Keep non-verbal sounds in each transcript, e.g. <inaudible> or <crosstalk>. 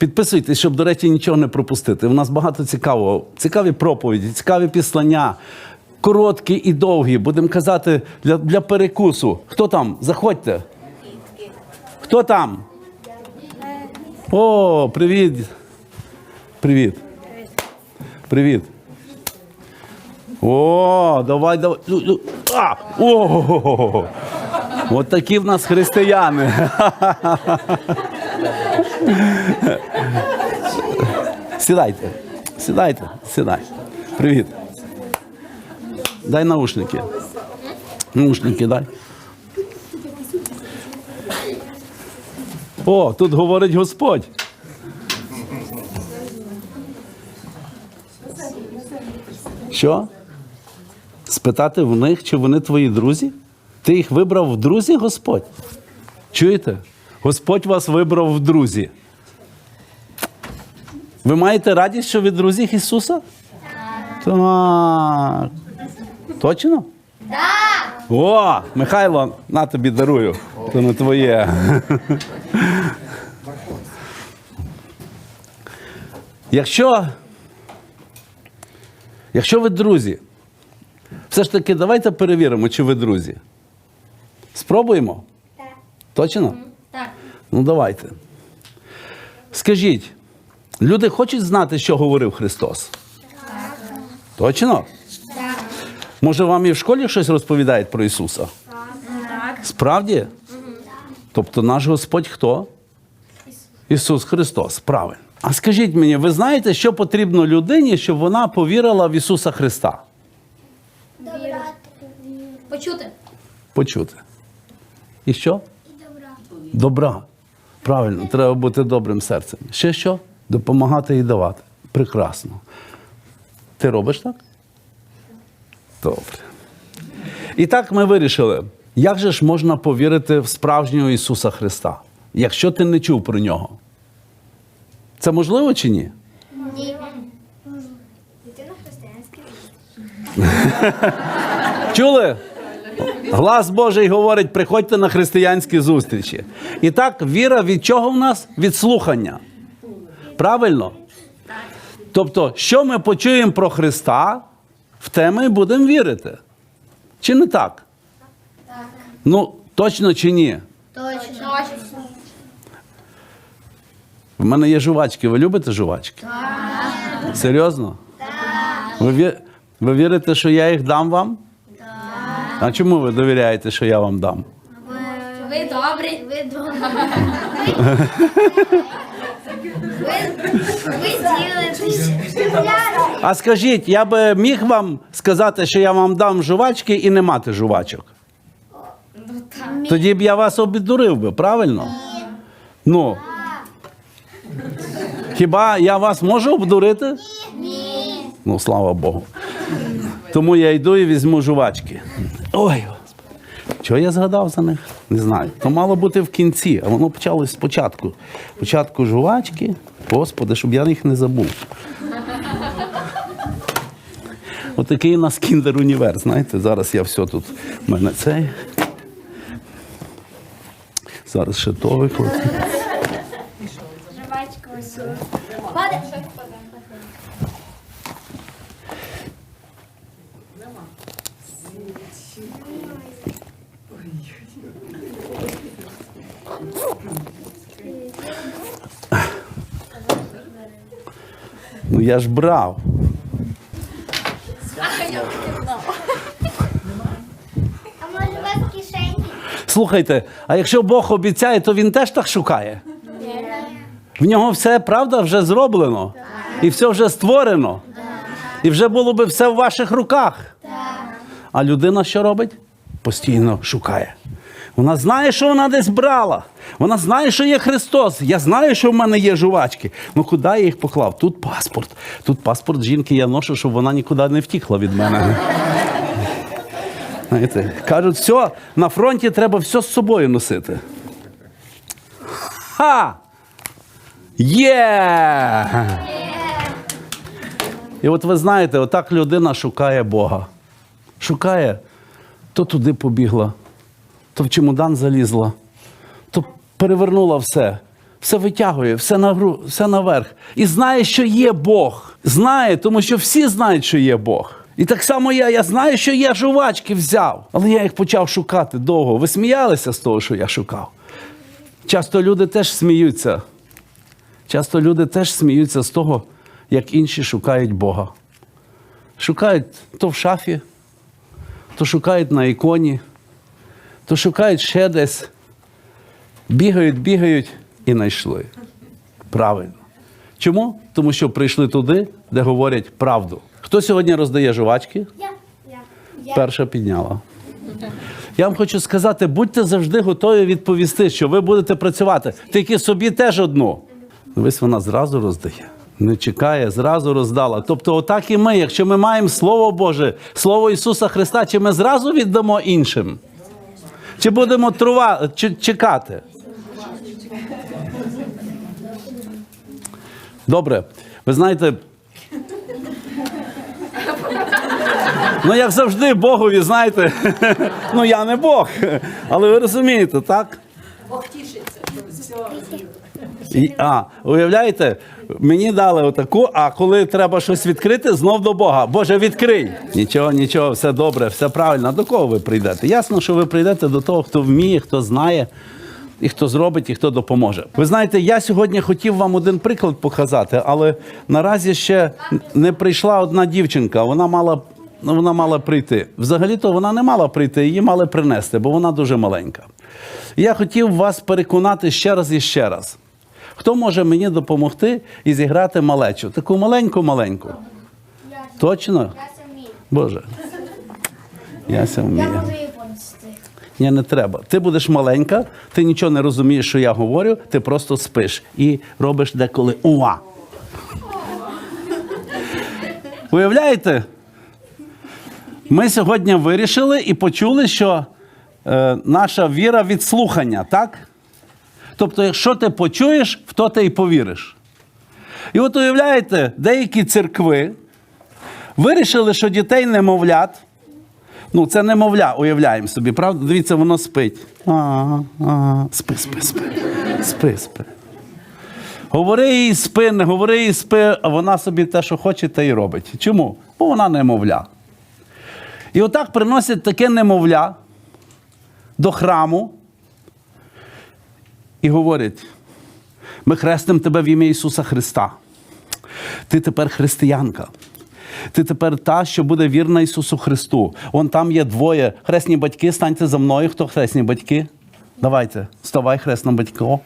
Підписуйтесь, щоб, до речі, нічого не пропустити. У нас багато цікавого. Цікаві проповіді, цікаві післання, короткі і довгі. Будемо казати для, для перекусу. Хто там? Заходьте. Хто там? О, привіт. Привіт. Привіт. О, давай, давай. А! О! От такі в нас християни. <laughs> Сідайте. Сідайте, сідай. Привіт. Дай наушники. Наушники дай. О, тут говорить Господь. Що? Спитати в них, чи вони твої друзі? Ти їх вибрав в друзі, Господь? Чуєте? Господь вас вибрав в друзі. Ви маєте радість, що ви друзі Ісуса? Так. Точно? Так. О, Михайло, на тобі дарую. Це не твоє. Якщо, якщо ви друзі, все ж таки давайте перевіримо, чи ви друзі. Спробуємо? Так. Точно? Так. Ну давайте. Скажіть, люди хочуть знати, що говорив Христос? Точно? Так. Може, вам і в школі щось розповідають про Ісуса? Так. Справді? Тобто наш Господь хто? Ісус Христос. Правильно. А скажіть мені, ви знаєте, що потрібно людині, щоб вона повірила в Ісуса Христа? Добра. Почути. Почути. І що? І добра. Добра. Правильно, треба бути добрим серцем. Ще що? Допомагати і давати. Прекрасно. Ти робиш так? Добре. І так ми вирішили, як же ж можна повірити в справжнього Ісуса Христа, якщо ти не чув про нього? Це можливо чи ні? Ні. Йти на Чули? Глас Божий говорить, приходьте на християнські зустрічі. І так, віра від чого в нас? Від слухання. Правильно? Тобто, що ми почуємо про Христа, в те ми будемо вірити. Чи не так? Так. Ну, точно чи ні? Точно. Точно. В мене є жувачки. Ви любите жувачки? Так. Серйозно? Так. Ви, ви вірите, що я їх дам вам? А чому ви довіряєте, що я вам дам? Ви добрі. Ви добрі. Ви, ви ділитесь. А скажіть, я би міг вам сказати, що я вам дам жувачки і не мати жувачок? Тоді б я вас обідурив би, правильно? Ну. Хіба я вас можу обдурити? Ні. Ну, слава Богу. Тому я йду і візьму жувачки. Ой, Господи. Чого я згадав за них? Не знаю. То мало бути в кінці, а воно почалось спочатку. Спочатку жувачки, Господи, щоб я їх не забув. Отакий у нас кіндер універ, знаєте, зараз я все тут. У мене цей. Зараз ще то виходить. Жвачка ось. Ну я ж брав. А може у вас в кишені? Слухайте, а якщо Бог обіцяє, то він теж так шукає. В нього все, правда, вже зроблено. І все вже створено. І вже було би все в ваших руках. А людина що робить? Постійно шукає. Вона знає, що вона десь брала. Вона знає, що є Христос. Я знаю, що в мене є жувачки. Ну куди я їх поклав? Тут паспорт. Тут паспорт жінки я ношу, щоб вона нікуди не втікла від мене. Знаєте, кажуть, все, на фронті треба все з собою носити. Ха! Є! І от ви знаєте, отак людина шукає Бога. Шукає, то туди побігла, то в чемодан залізла, то перевернула все, все витягує, все, нагру, все наверх. І знає, що є Бог. Знає, тому що всі знають, що є Бог. І так само я, я знаю, що я жувачки взяв, але я їх почав шукати довго. Ви сміялися з того, що я шукав. Часто люди теж сміються. Часто люди теж сміються з того, як інші шукають Бога. Шукають то в шафі, то шукають на іконі, то шукають ще десь. Бігають, бігають і знайшли. Правильно. Чому? Тому що прийшли туди, де говорять правду. Хто сьогодні роздає жувачки? Я. Я. Перша підняла. Я вам хочу сказати, будьте завжди готові відповісти, що ви будете працювати. Тільки собі теж одну. Дивись, вона зразу роздає. Не чекає, зразу роздала. Тобто, отак і ми, якщо ми маємо Слово Боже, Слово Ісуса Христа, чи ми зразу віддамо іншим? Чи будемо трува... чи чекати? Добре. Ви знаєте, Ну, як завжди, Богові, знаєте, <laughs> ну я не Бог. Але ви розумієте, так? Бог тішиться. А, уявляєте, мені дали отаку, а коли треба щось відкрити, знов до Бога. Боже, відкрий. Нічого, нічого, все добре, все правильно. До кого ви прийдете? Ясно, що ви прийдете до того, хто вміє, хто знає, і хто зробить, і хто допоможе. Ви знаєте, я сьогодні хотів вам один приклад показати, але наразі ще не прийшла одна дівчинка. Вона мала. Ну, вона мала прийти. Взагалі-то вона не мала прийти, її мали принести, бо вона дуже маленька. Я хотів вас переконати ще раз і ще раз. Хто може мені допомогти і зіграти малечу? Таку маленьку-маленьку. Точно? Боже. Яся Я можу її понести. Ні, не треба. Ти будеш маленька, ти нічого не розумієш, що я говорю, ти просто спиш і робиш деколи уа. Уявляєте? Ми сьогодні вирішили і почули, що е, наша віра від слухання, так? Тобто, якщо ти почуєш, в то ти і повіриш. І от уявляєте, деякі церкви вирішили, що дітей немовлят. Ну, це немовля, уявляємо собі, правда? Дивіться, воно спить. Ага, ага. Спи, спи, спи. Спи, спи. Говори їй спи, не говори їй спи, а вона собі те, що хоче, те й робить. Чому? Бо вона немовля. І отак приносять таке немовля до храму і говорять: ми хрестимо тебе в ім'я Ісуса Христа. Ти тепер християнка. Ти тепер та, що буде вірна Ісусу Христу. Вон там є двоє. Хресні батьки, станьте за мною. Хто хресні батьки? Давайте, вставай, хресна батько.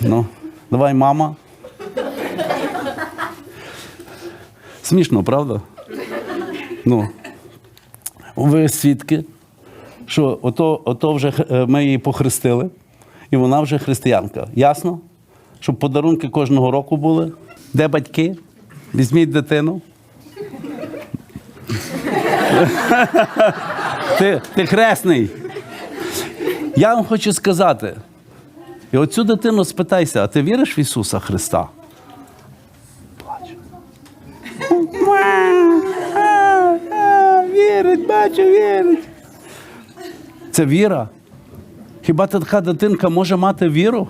Ну, давай, мама. Смішно, правда? Ну, ви свідки, що ото, ото вже е, ми її похрестили, і вона вже християнка. Ясно? Щоб подарунки кожного року були. Де батьки? Візьміть дитину. ти, ти хресний. Я вам хочу сказати. І оцю дитину спитайся, а ти віриш в Ісуса Христа? Плаче. Вірить, бачу, вірить. Це віра. Хіба така дитинка може мати віру?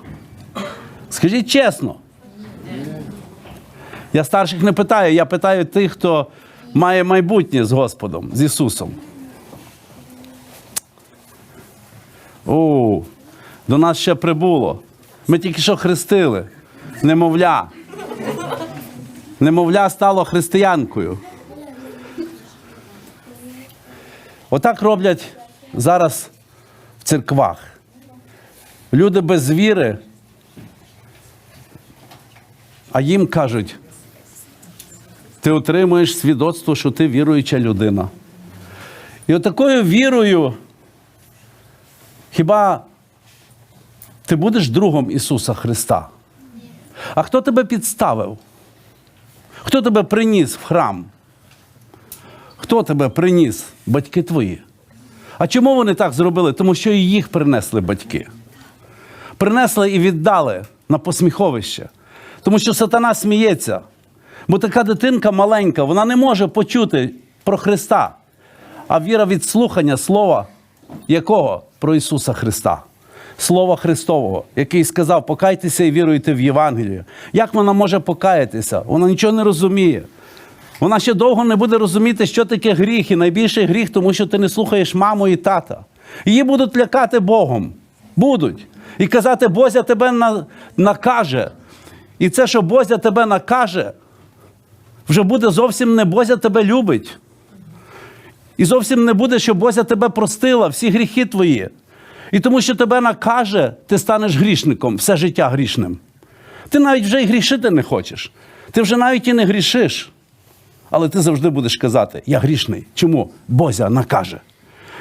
Скажіть чесно. Я старших не питаю, я питаю тих, хто має майбутнє з Господом, з Ісусом. О, до нас ще прибуло. Ми тільки що хрестили. Немовля. Немовля стало християнкою. Отак роблять зараз в церквах. Люди без віри, а їм кажуть, ти отримуєш свідоцтво, що ти віруюча людина. І отакою вірою, хіба ти будеш другом Ісуса Христа? А хто тебе підставив? Хто тебе приніс в храм? Хто тебе приніс? Батьки твої. А чому вони так зробили? Тому що і їх принесли батьки. Принесли і віддали на посміховище. Тому що сатана сміється. Бо така дитинка маленька, вона не може почути про Христа. А віра від слухання слова якого? Про Ісуса Христа. Слова Христового, який сказав, покайтеся і віруйте в Євангелію. Як вона може покаятися? Вона нічого не розуміє. Вона ще довго не буде розуміти, що таке гріх, і найбільший гріх, тому що ти не слухаєш маму і тата. Її будуть лякати Богом. Будуть. І казати, Бозя тебе на- накаже. І це, що Бозя тебе накаже, вже буде зовсім не Бозя тебе любить. І зовсім не буде, що Бозя тебе простила, всі гріхи твої. І тому, що тебе накаже, ти станеш грішником, все життя грішним. Ти навіть вже і грішити не хочеш. Ти вже навіть і не грішиш. Але ти завжди будеш казати: я грішний. Чому? Бозя накаже.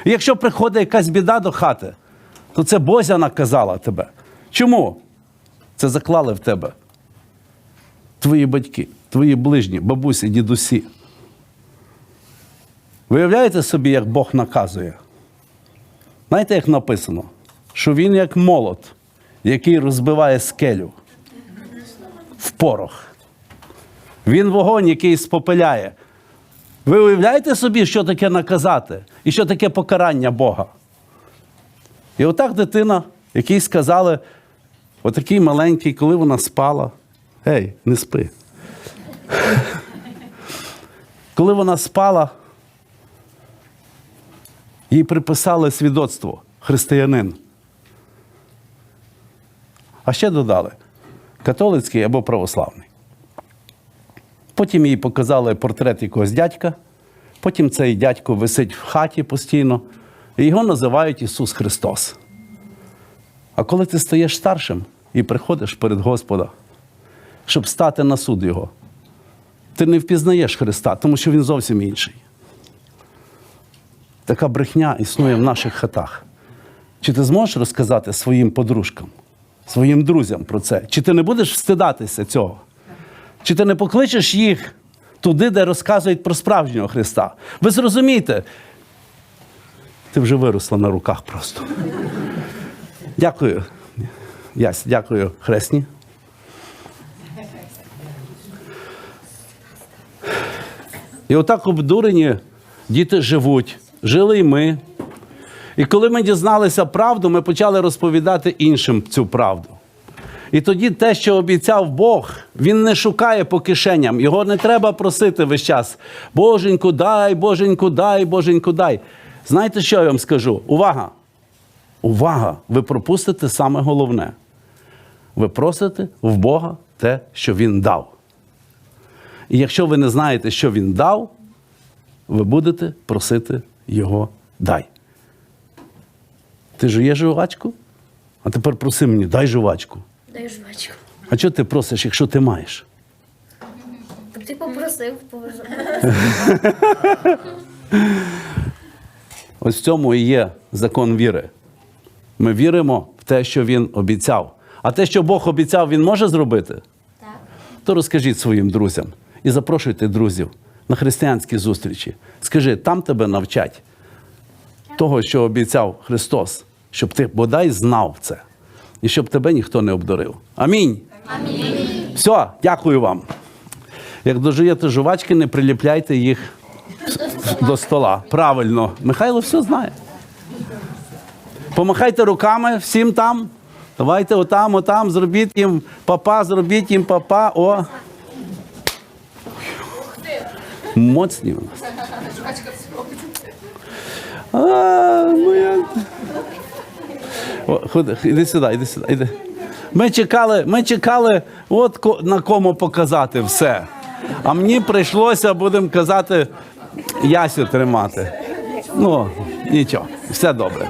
І якщо приходить якась біда до хати, то це Бозя наказала тебе. Чому? Це заклали в тебе. Твої батьки, твої ближні, бабусі, дідусі. Виявляєте собі, як Бог наказує? Знаєте, як написано? Що він як молот, який розбиває скелю в порох. Він вогонь, який спопиляє. Ви уявляєте собі, що таке наказати і що таке покарання Бога? І отак дитина, якій сказали, отакий маленький, коли вона спала. Ей, не спи. <laughs> Коли вона спала, їй приписали свідоцтво християнин. А ще додали католицький або православний. Потім їй показали портрет якогось дядька. Потім цей дядько висить в хаті постійно, його називають Ісус Христос. А коли ти стаєш старшим і приходиш перед Господа, щоб стати на суд Його, ти не впізнаєш Христа, тому що Він зовсім інший. Така брехня існує в наших хатах. Чи ти зможеш розказати своїм подружкам, своїм друзям про це? Чи ти не будеш встидатися цього? Чи ти не покличеш їх туди, де розказують про справжнього Христа? Ви зрозумієте, ти вже виросла на руках просто. Дякую. Ясь, дякую, хресні. І отак обдурені діти живуть. Жили й ми. І коли ми дізналися правду, ми почали розповідати іншим цю правду. І тоді те, що обіцяв Бог, він не шукає по кишеням. Його не треба просити весь час. Боженьку, дай, Боженьку, дай, Боженьку, дай. Знаєте, що я вам скажу? Увага! Увага! Ви пропустите саме головне. Ви просите в Бога те, що Він дав. І якщо ви не знаєте, що Він дав, ви будете просити Його дай. Ти жуєш жувачку? А тепер проси мені, дай жувачку. Дай жвачку. А чого ти просиш, якщо ти маєш? Ти попросив, поважав. <laughs> Ось в цьому і є закон віри. Ми віримо в те, що він обіцяв. А те, що Бог обіцяв, він може зробити, Так. то розкажіть своїм друзям і запрошуйте друзів на християнські зустрічі. Скажи, там тебе навчать того, що обіцяв Христос, щоб ти бодай знав це і щоб тебе ніхто не обдурив. Амінь. Амінь. Все, дякую вам. Як дожуєте жувачки, не приліпляйте їх до стола. Правильно. Михайло все знає. Помахайте руками всім там. Давайте отам, отам, зробіть їм папа, зробіть їм папа. О. Моцні у нас. А, моя. О, ходи, іди сюди, іди сюди, іди. Ми чекали, ми чекали, от на кому показати все. А мені прийшлося, будемо казати, Ясю тримати. Ну, нічого, все добре.